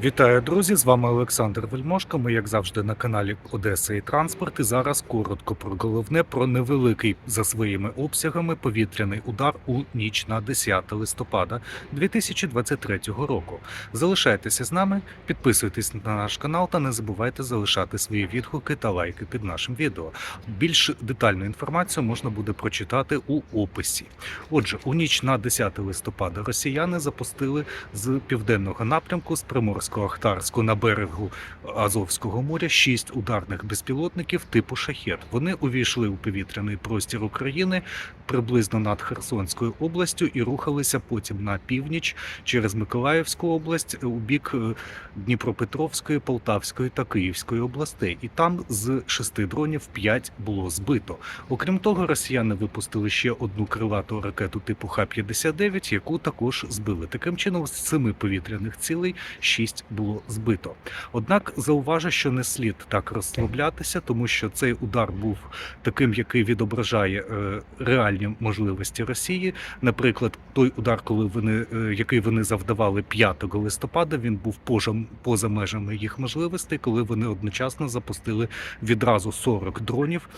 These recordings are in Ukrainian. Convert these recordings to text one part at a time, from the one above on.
Вітаю, друзі! З вами Олександр Вельмошко. Ми, як завжди, на каналі Одеса і Транспорт. І зараз коротко про головне про невеликий за своїми обсягами повітряний удар у ніч на 10 листопада 2023 року. Залишайтеся з нами, підписуйтесь на наш канал та не забувайте залишати свої відгуки та лайки під нашим відео. Більш детальну інформацію можна буде прочитати у описі. Отже, у ніч на 10 листопада росіяни запустили з південного напрямку з Приморсько-Ахтарську на берегу Азовського моря шість ударних безпілотників типу шахет. Вони увійшли у повітряний простір України приблизно над Херсонською областю і рухалися потім на північ через Миколаївську область у бік е, Дніпропетровської, Полтавської та Київської областей. І там з шести дронів п'ять було збито. Окрім того, росіяни випустили ще одну крилату ракету типу Х-59, яку також збили. Таким чином, з семи повітряних цілей шість було збито. Однак зауважу, що не слід так розслаблятися, тому що цей удар був таким, який відображає е, реальні можливості Росії. Наприклад, той удар, коли вони е, який вони завдавали 5 листопада, він був поза, поза межами їх можливостей, коли вони одночасно запустили відразу 40 дронів,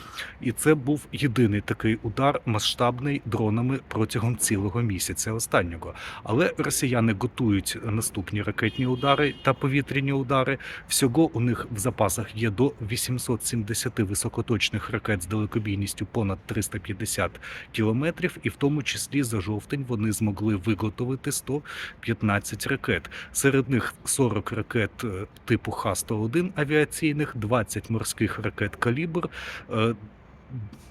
і це був єдиний такий удар масштабний дронами протягом цілого місяця останнього. Але росіяни готують наступні ракетні удари та повітряні удари. Всього у них в запасах є до 870 високоточних ракет з далекобійністю понад 350 кілометрів, і в тому числі за жовтень вони змогли виготовити 115 ракет. Серед них 40 ракет е, типу Х-101 авіаційних, 20 морських ракет калібр. е,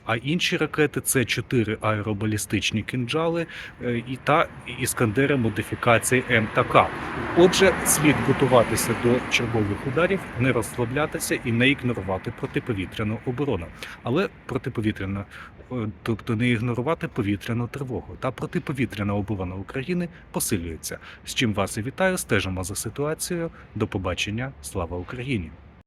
А інші ракети це 4 аеробалістичні кінжали е, і та іскандери модифікації М та К. Отже, слід готуватися до чергових ударів, не розслаблятися і не ігнорувати протиповітряну оборону. Але протиповітряна, е, тобто не ігнорувати повітряну тривогу. Та протиповітряна оборона України посилюється. З чим вас і вітаю. Стежимо за ситуацією. До побачення. Слава Україні!